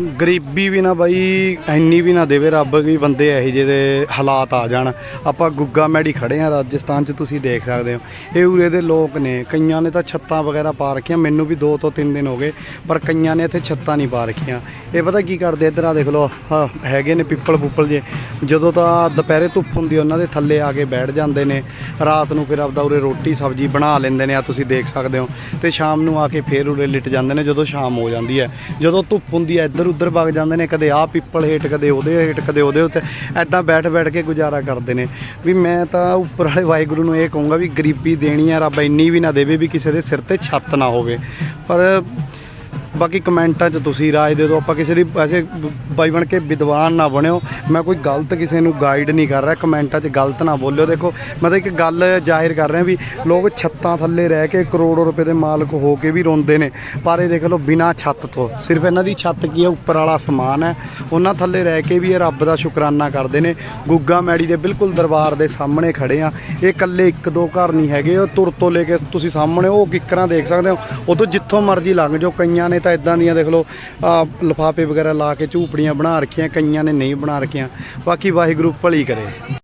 ਗਰੀਬੀ ਵੀ ਨਾ ਬਾਈ ਇੰਨੀ ਵੀ ਨਾ ਦੇਵੇ ਰੱਬ ਵੀ ਬੰਦੇ ਇਹੋ ਜਿਹੇ ਦੇ ਹਾਲਾਤ ਆ ਜਾਣ। ਆਪਾਂ ਗੁੱਗਾ ਮੈੜੀ ਖੜੇ ਆ ਰਾਜਸਥਾਨ 'ਚ, ਤੁਸੀਂ ਦੇਖ ਸਕਦੇ ਹੋ। ਇਹ ਉਰੇ ਦੇ ਲੋਕ ਨੇ, ਕਈਆਂ ਨੇ ਤਾਂ ਛੱਤਾਂ ਵਗੈਰਾ ਪਾ ਰੱਖੀਆਂ, ਮੈਨੂੰ ਵੀ 2 ਤੋਂ 3 ਦਿਨ ਹੋ ਗਏ, ਪਰ ਕਈਆਂ ਨੇ ਇੱਥੇ ਛੱਤਾਂ ਨਹੀਂ ਪਾ ਰੱਖੀਆਂ। ਇਹ ਪਤਾ ਕੀ ਕਰਦੇ ਇੱਧਰ ਆ ਦੇਖ ਲਓ ਹੈਗੇ ਨੇ ਪਿੱਪਲ ਪੁੱਪਲ ਜੇ। ਜਦੋਂ ਤਾਂ ਦੁਪਹਿਰੇ ਧੁੱਪ ਹੁੰਦੀ, ਉਹਨਾਂ ਦੇ ਥੱਲੇ ਆ ਕੇ ਬੈਠ ਜਾਂਦੇ ਨੇ। ਰਾਤ ਨੂੰ ਫਿਰ ਆਪਦਾ ਉਰੇ ਰੋਟੀ, ਸਬਜ਼ੀ ਬਣਾ ਲੈਂਦੇ ਨੇ ਆ ਤੁਸੀਂ ਦੇਖ ਸਕਦੇ ਹੋ। ਤੇ ਸ਼ਾਮ ਨੂੰ ਆ ਕੇ ਫੇਰ ਉਰੇ ਲਿਟ ਜਾਂਦੇ ਨੇ, ਜਦੋਂ ਸ਼ਾਮ ਹੋ ਜਾਂਦੀ ਹੈ। ਜਦੋਂ ਧੁੱਪ ਹੁੰਦੀ ਹੈ ਇੱਧਰ ਉੱਧਰ ਵਗ ਜਾਂਦੇ ਨੇ, ਕਦੇ ਆਹ ਪਿੱਪਲ ਹੇਠ ਕਦੇ ਉਹਦੇ ਹੇਠ ਕਦੇ ਉਹਦੇ ਉੱਤੇ। ਐਦਾਂ ਬੈਠ ਬੈਠ ਕੇ ਗੁਜ਼ਾਰਾ ਕਰਦੇ ਨੇ। ਵੀ ਮੈਂ ਤਾਂ ਉੱਪਰ ਵਾਲੇ ਵਾਹਿਗੁਰੂ ਨੂੰ ਇਹ ਕਹੂੰਗਾ ਵੀ ਗਰੀਬੀ ਦੇਣੀ ਆ ਰੱਬ ਇੰਨੀ ਵੀ ਨਾ ਦੇਵੇ ਵੀ ਕਿਸੇ ਦੇ ਸਿਰ ਤੇ ਛੱਤ ਨਾ ਹੋਵੇ। ਪਰ ਬਾਕੀ ਕਮੈਂਟਾਂ 'ਚ ਤੁਸੀਂ ਰਾਏ ਦੇ ਦਿਓ, ਆਪਾਂ ਕਿਸੇ ਦੀ ਐਸੇ ਬਾਈ ਬਣ ਕੇ ਵਿਦਵਾਨ ਨਾ ਬਣਿਓ। ਮੈਂ ਕੋਈ ਗਲਤ ਕਿਸੇ ਨੂੰ ਗਾਈਡ ਨਹੀਂ ਕਰ ਰਿਹਾ, ਕਮੈਂਟਾਂ 'ਚ ਗਲਤ ਨਾ ਬੋਲਿਓ। ਦੇਖੋ, ਮੈਂ ਤਾਂ ਇੱਕ ਗੱਲ ਜ਼ਾਹਿਰ ਕਰ ਰਿਹਾ ਵੀ ਲੋਕ ਛੱਤਾਂ ਥੱਲੇ ਰਹਿ ਕੇ ਕਰੋੜੋ ਰੁਪਏ ਦੇ ਮਾਲਕ ਹੋ ਕੇ ਵੀ ਰੋਂਦੇ ਨੇ। ਪਰ ਇਹ ਦੇਖ ਲਓ, ਬਿਨਾਂ ਛੱਤ ਤੋਂ। ਸਿਰਫ ਇਹਨਾਂ ਦੀ ਛੱਤ ਕੀ ਹੈ, ਉੱਪਰ ਵਾਲਾ ਸਮਾਨ ਹੈ। ਉਹਨਾਂ ਥੱਲੇ ਰਹਿ ਕੇ ਵੀ ਇਹ ਰੱਬ ਦਾ ਸ਼ੁਕਰਾਨਾ ਕਰਦੇ ਨੇ। ਗੁੱਗਾ ਮੈੜੀ ਦੇ ਬਿਲਕੁਲ ਦਰਬਾਰ ਦੇ ਸਾਹਮਣੇ ਖੜੇ ਆ। ਇਹ ਇਕੱਲੇ ਇੱਕ ਦੋ ਘਰ ਨਹੀਂ ਹੈਗੇ, ਉਹ ਤੁਰ ਤੋਂ ਲੈ ਕੇ ਤੁਸੀਂ ਸਾਹਮਣੇ, ਉਹ ਕਿੱਕਰਾਂ ਦੇਖ ਸਕਦੇ ਹੋ। ਉਦੋਂ ਜਿੱਥੋਂ ਮਰਜ਼ੀ ਲੰਘ ਜਾਓ, ਕਈਆਂ ਨੇ ਤਾਂ ਇਦਾਂ ਦੀਆਂ ਦੇਖ ਲਓ ਆਹ ਲਿਫਾਫੇ ਵਗੈਰਾ ਲਾ ਕੇ ਝੂਪੜੀਆਂ ਬਣਾ ਰੱਖੀਆਂ, ਕਈਆਂ ਨੇ ਨਹੀਂ ਬਣਾ ਰੱਖੀਆਂ। ਬਾਕੀ ਵਾਹਿਗੁਰੂ ਭਲੀ ਕਰੇ।